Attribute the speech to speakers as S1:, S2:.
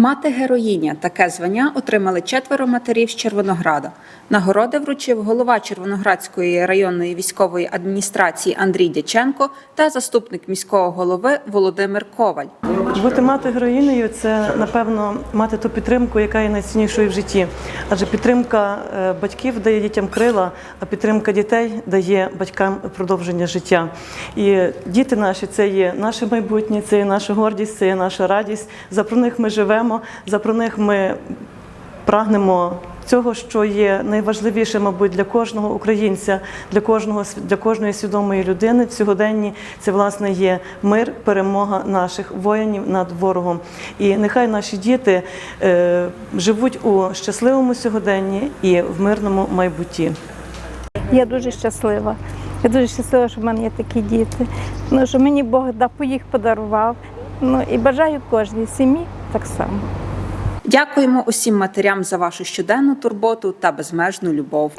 S1: Мати героїня таке звання отримали четверо матерів з Червонограда. Нагороди вручив голова Червоноградської районної військової адміністрації Андрій Дяченко та заступник міського голови Володимир Коваль.
S2: Бути мати героїнею це напевно мати ту підтримку, яка є найціннішою в житті. Адже підтримка е, батьків дає дітям крила, а підтримка дітей дає батькам продовження життя. І діти наші це є наше майбутнє, це є наша гордість, це є наша радість. За про них ми живемо, за про них ми прагнемо. Цього, що є найважливіше, мабуть, для кожного українця, для кожного для кожної свідомої людини в сьогоденні це власне є мир, перемога наших воїнів над ворогом. І нехай наші діти е, живуть у щасливому сьогоденні і в мирному майбутті.
S3: Я дуже щаслива. Я дуже щаслива, що в мене є такі діти. Ну, що мені Бог да, їх подарував. Ну і бажаю кожній сім'ї так само.
S1: Дякуємо усім матерям за вашу щоденну турботу та безмежну любов.